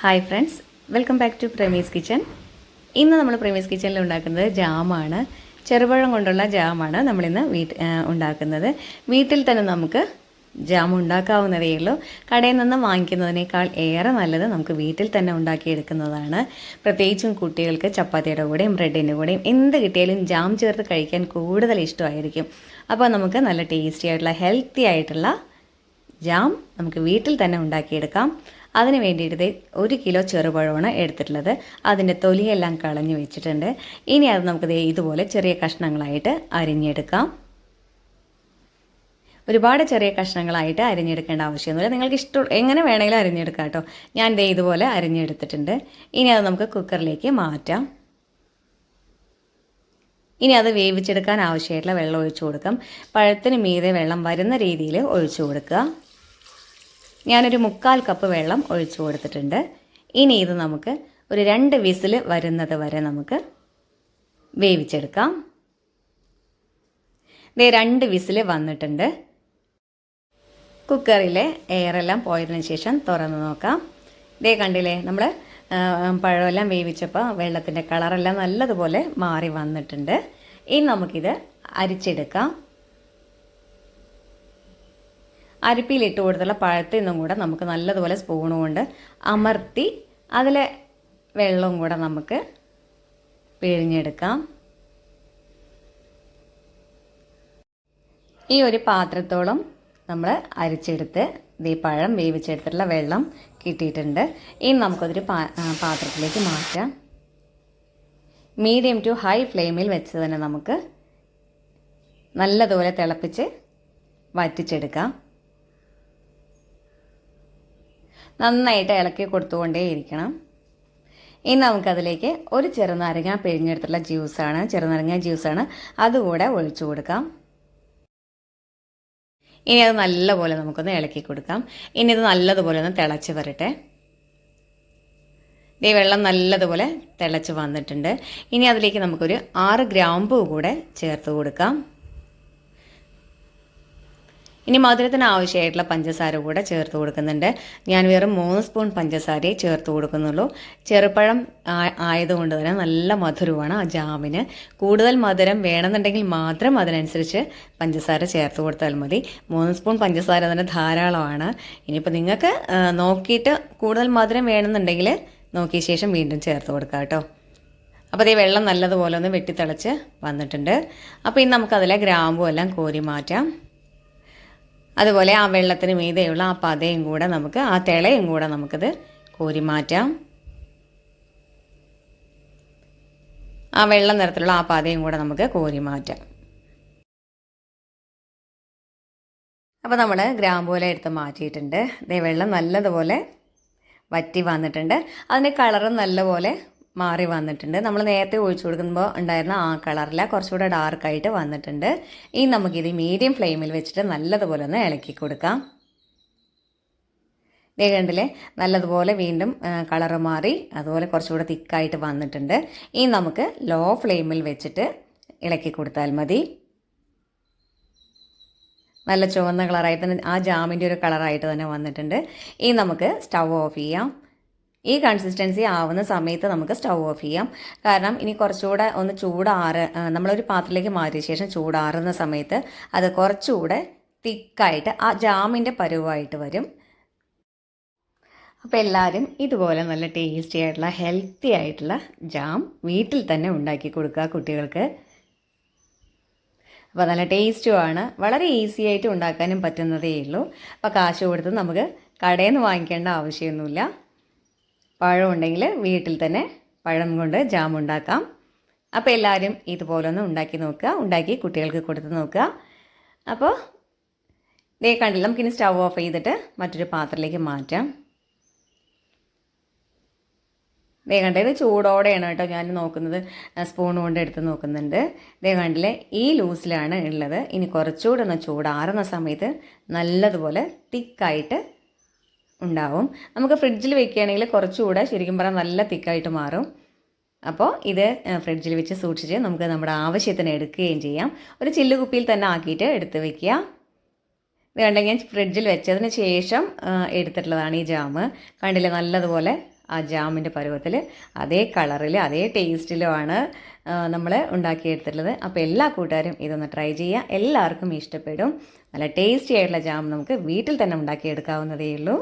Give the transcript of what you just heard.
Hi friends welcome back to Pramees kitchen ഇന്ന് നമ്മൾ പ്രമീസ് കിച്ചണിൽ ഉണ്ടാക്കുന്നത് ജാമാണ്. ചെറുപഴം കൊണ്ടുള്ള ജാമാണ് നമ്മളിന്ന് വീട്ട് ഉണ്ടാക്കുന്നത്. വീട്ടിൽ തന്നെ നമുക്ക് ജാം ഉണ്ടാക്കാവുന്നതേ ഉള്ളൂ. കടയിൽ നിന്ന് വാങ്ങിക്കുന്നതിനേക്കാൾ ഏറെ നല്ലത് നമുക്ക് വീട്ടിൽ തന്നെ ഉണ്ടാക്കിയെടുക്കുന്നതാണ്. പ്രത്യേകിച്ചും കുട്ടികൾക്ക് ചപ്പാത്തിയുടെ കൂടെയും ബ്രെഡിന്റെ കൂടെയും എന്ത് കിട്ടിയാലും ജാം ചേർത്ത് കഴിക്കാൻ കൂടുതൽ ഇഷ്ടമായിരിക്കും. അപ്പോൾ നമുക്ക് നല്ല ടേസ്റ്റി ആയിട്ടുള്ള ഹെൽത്തി ആയിട്ടുള്ള ജാം നമുക്ക് വീട്ടിൽ തന്നെ ഉണ്ടാക്കിയെടുക്കാം. അതിന് വേണ്ടിയിട്ട് ഒരു കിലോ ചെറുപഴമാണ് എടുത്തിട്ടുള്ളത്. അതിന്റെ തൊലിയെല്ലാം കളഞ്ഞു വെച്ചിട്ടുണ്ട്. ഇനി അത് നമുക്ക് ഇതുപോലെ ചെറിയ കഷ്ണങ്ങളായിട്ട് അരിഞ്ഞെടുക്കാം. ഒരുപാട് ചെറിയ കഷ്ണങ്ങളായിട്ട് അരിഞ്ഞെടുക്കേണ്ട ആവശ്യമൊന്നുമില്ല. നിങ്ങൾക്ക് ഇഷ്ടം എങ്ങനെ വേണമെങ്കിലും അരിഞ്ഞെടുക്കാം കേട്ടോ. ഞാൻ ദേ ഇതുപോലെ അരിഞ്ഞെടുത്തിട്ടുണ്ട്. ഇനി അത് നമുക്ക് കുക്കറിലേക്ക് മാറ്റാം. ഇനി അത് വേവിച്ചെടുക്കാൻ ആവശ്യമായിട്ടുള്ള വെള്ളം ഒഴിച്ചു കൊടുക്കാം. പഴത്തിന് മീതെ വെള്ളം വരുന്ന രീതിയിൽ ഒഴിച്ചു കൊടുക്കുക. ഞാനൊരു മുക്കാൽ കപ്പ് വെള്ളം ഒഴിച്ചു കൊടുത്തിട്ടുണ്ട്. ഇനി ഇത് നമുക്ക് ഒരു രണ്ട് വിസിൽ വരുന്നത് വരെ നമുക്ക് വേവിച്ചെടുക്കാം. ദേ രണ്ട് വിസിൽ വന്നിട്ടുണ്ട്. കുക്കറിലെ എയറെല്ലാം പോയതിനു ശേഷം തുറന്ന് നോക്കാം. ദേ കണ്ടില്ലേ നമ്മൾ പഴമെല്ലാം വേവിച്ചപ്പോൾ വെള്ളത്തിന്റെ കളറെല്ലാം നല്ലതുപോലെ മാറി വന്നിട്ടുണ്ട്. ഇനി നമുക്കിത് അരിച്ചെടുക്കാം. അരിപ്പിയിലിട്ട് കൊടുത്തുള്ള പഴത്തിൽ നിന്നും കൂടെ നമുക്ക് നല്ലതുപോലെ സ്പൂൺ കൊണ്ട് അമർത്തി അതിലെ വെള്ളവും കൂടെ നമുക്ക് പിഴിഞ്ഞെടുക്കാം. ഈ ഒരു പാത്രത്തോളം നമ്മൾ അരിച്ചെടുത്ത് ഈ പഴം വേവിച്ചെടുത്തിട്ടുള്ള വെള്ളം കിട്ടിയിട്ടുണ്ട്. ഇനി നമുക്കതൊരു പാ പാത്രത്തിലേക്ക് മാറ്റാം. മീഡിയം ടു ഹൈ ഫ്ലെയിമിൽ വെച്ച് തന്നെ നമുക്ക് നല്ലതുപോലെ തിളപ്പിച്ച് വറ്റിച്ചെടുക്കാം. നന്നായിട്ട് ഇളക്കി കൊടുത്തുകൊണ്ടേയിരിക്കണം ഇനി നമുക്കതിലേക്ക് ഒരു ചെറുനാരങ്ങ പിഴിഞ്ഞെടുത്തുള്ള ജ്യൂസാണ് ചെറുനാരങ്ങ ജ്യൂസാണ്. അതുകൂടെ ഒഴിച്ചു കൊടുക്കാം. ഇനി അത് നല്ലപോലെ നമുക്കൊന്ന് ഇളക്കി കൊടുക്കാം. ഇനി ഇത് നല്ലതുപോലെ ഒന്ന് തിളച്ച് വരട്ടെ. ഈ വെള്ളം നല്ലതുപോലെ തിളച്ച് വന്നിട്ടുണ്ട്. ഇനി അതിലേക്ക് നമുക്കൊരു ആറ് ഗ്രാമ്പൂ കൂടെ ചേർത്ത് കൊടുക്കാം. ഇനി മധുരത്തിന് ആവശ്യമായിട്ടുള്ള പഞ്ചസാര കൂടെ ചേർത്ത് കൊടുക്കുന്നുണ്ട്. ഞാൻ വെറും മൂന്ന് സ്പൂൺ പഞ്ചസാരയെ ചേർത്ത് കൊടുക്കുന്നുള്ളൂ. ചെറുപ്പഴം ആയതുകൊണ്ട് തന്നെ നല്ല മധുരമാണ് ആ ജാമിന്. കൂടുതൽ മധുരം വേണമെന്നുണ്ടെങ്കിൽ മാത്രം അതിനനുസരിച്ച് പഞ്ചസാര ചേർത്ത് കൊടുത്താൽ മതി. മൂന്ന് സ്പൂൺ പഞ്ചസാര തന്നെ ധാരാളമാണ്. ഇനിയിപ്പോൾ നിങ്ങൾക്ക് നോക്കിയിട്ട് കൂടുതൽ മധുരം വേണമെന്നുണ്ടെങ്കിൽ നോക്കിയ ശേഷം വീണ്ടും ചേർത്ത് കൊടുക്കാം കേട്ടോ. അപ്പോൾ ഈ വെള്ളം നല്ലതുപോലെ ഒന്ന് വെട്ടിത്തിളച്ച് വന്നിട്ടുണ്ട്. അപ്പോൾ ഇനി നമുക്കതിലെ ഗ്രാമ്പും എല്ലാം കോരി മാറ്റാം. അതുപോലെ ആ വെള്ളത്തിന് മീതെയുള്ള ആ പതയും കൂടെ നമുക്ക് ആ തിളയും കൂടെ നമുക്കത് കോരി മാറ്റാം. ആ വെള്ള നിറത്തിലുള്ള ആ പതയും കൂടെ നമുക്ക് കോരി മാറ്റാം. അപ്പോൾ നമ്മൾ ഗ്രാമ്പൂല എടുത്ത് മാറ്റിയിട്ടുണ്ട്. ദേ വെള്ളം നല്ലതുപോലെ വറ്റി വന്നിട്ടുണ്ട്. അതിന്റെ കളറും നല്ലപോലെ മാറി വന്നിട്ടുണ്ട്. നമ്മൾ നേരത്തെ ഒഴിച്ചു കൊടുക്കുമ്പോൾ ഉണ്ടായിരുന്ന ആ കളറിൽ കുറച്ചുകൂടെ ഡാർക്കായിട്ട് വന്നിട്ടുണ്ട്. ഇനി നമുക്കിത് മീഡിയം ഫ്ലെയിമിൽ വെച്ചിട്ട് നല്ലതുപോലെ ഒന്ന് ഇളക്കി കൊടുക്കാം. ദേ കണ്ടില്ലേ? നല്ലതുപോലെ വീണ്ടും കളറ് മാറി അതുപോലെ കുറച്ചുകൂടെ തിക്കായിട്ട് വന്നിട്ടുണ്ട്. ഈ നമുക്ക് ലോ ഫ്ലെയിമിൽ വെച്ചിട്ട് ഇളക്കി കൊടുത്താൽ മതി. നല്ല ചുവന്ന കളറായിട്ട് തന്നെ ആ ജാമിന്റെ ഒരു കളറായിട്ട് തന്നെ വന്നിട്ടുണ്ട്. ഈ നമുക്ക് സ്റ്റവ് ഓഫ് ചെയ്യാം. ഈ കൺസിസ്റ്റൻസി ആവുന്ന സമയത്ത് നമുക്ക് സ്റ്റൗ ഓഫ് ചെയ്യാം. കാരണം ഇനി കുറച്ചുകൂടെ ഒന്ന് ചൂടാറ് നമ്മളൊരു പാത്രത്തിലേക്ക് മാറ്റിയ ശേഷം ചൂടാറുന്ന സമയത്ത് അത് കുറച്ചുകൂടെ തിക്കായിട്ട് ആ ജാമിന്റെ പരുവായിട്ട് വരും. അപ്പോൾ എല്ലാവരും ഇതുപോലെ നല്ല ടേസ്റ്റി ആയിട്ടുള്ള ഹെൽത്തി ആയിട്ടുള്ള ജാം വീട്ടിൽ തന്നെ ഉണ്ടാക്കി കൊടുക്കുക കുട്ടികൾക്ക്. അപ്പോൾ നല്ല ടേസ്റ്റുമാണ് വളരെ ഈസി ആയിട്ട് ഉണ്ടാക്കാനും പറ്റുന്നതേ ഉള്ളൂ. അപ്പോൾ കാശ് കൊടുത്ത് നമുക്ക് കടയിൽ നിന്ന് വാങ്ങിക്കേണ്ട ആവശ്യമൊന്നുമില്ല. പഴം ഉണ്ടെങ്കിൽ വീട്ടിൽ തന്നെ പഴം കൊണ്ട് ജാം ഉണ്ടാക്കാം. അപ്പോൾ എല്ലാവരും ഇതുപോലൊന്ന് ഉണ്ടാക്കി നോക്കുക. ഉണ്ടാക്കി കുട്ടികൾക്ക് കൊടുത്ത് നോക്കുക. അപ്പോൾ ദേ കണ്ടില്ല നമുക്കിനി സ്റ്റവ് ഓഫ് ചെയ്തിട്ട് മറ്റൊരു പാത്രത്തിലേക്ക് മാറ്റാം. ദേ കണ്ടേ ഇത് ചൂടോടെയാണ് കേട്ടോ ഞാൻ നോക്കുന്നത്. സ്പൂൺ കൊണ്ട് എടുത്ത് നോക്കുന്നുണ്ട്. ദേ കണ്ടില്ലേ ഈ ലൂസിലാണ് ഉള്ളത്. ഇനി കുറച്ചുകൂടെ ഒന്ന് ചൂടാറുന്ന സമയത്ത് നല്ലതുപോലെ തിക്കായിട്ട് ഉണ്ടാവും. നമുക്ക് ഫ്രിഡ്ജിൽ വെക്കുകയാണെങ്കിൽ കുറച്ചുകൂടെ ശരിക്കും പറഞ്ഞാൽ നല്ല തിക്കായിട്ട് മാറും. അപ്പോൾ ഇത് ഫ്രിഡ്ജിൽ വെച്ച് സൂക്ഷിച്ച് നമുക്ക് നമ്മുടെ ആവശ്യത്തിന് എടുക്കുകയും ചെയ്യാം. ഒരു ചില്ല് കുപ്പിയിൽ തന്നെ ആക്കിയിട്ട് എടുത്ത് വെക്കുക. ഇത് കണ്ടെങ്കിൽ ഫ്രിഡ്ജിൽ വെച്ചതിന് ശേഷം എടുത്തിട്ടുള്ളതാണ് ഈ ജാമ് കണ്ടില്ല നല്ലതുപോലെ ആ ജാമിന്റെ പരുവത്തിൽ അതേ കളറിൽ അതേ ടേസ്റ്റിലുമാണ് നമ്മൾ ഉണ്ടാക്കിയെടുത്തിട്ടുള്ളത്. അപ്പോൾ എല്ലാ കൂട്ടുകാരും ഇതൊന്ന് ട്രൈ ചെയ്യുക. എല്ലാവർക്കും ഇഷ്ടപ്പെടും. നല്ല ടേസ്റ്റി ആയിട്ടുള്ള ജാം നമുക്ക് വീട്ടിൽ തന്നെ ഉണ്ടാക്കിയെടുക്കാവുന്നതേ ഉള്ളൂ.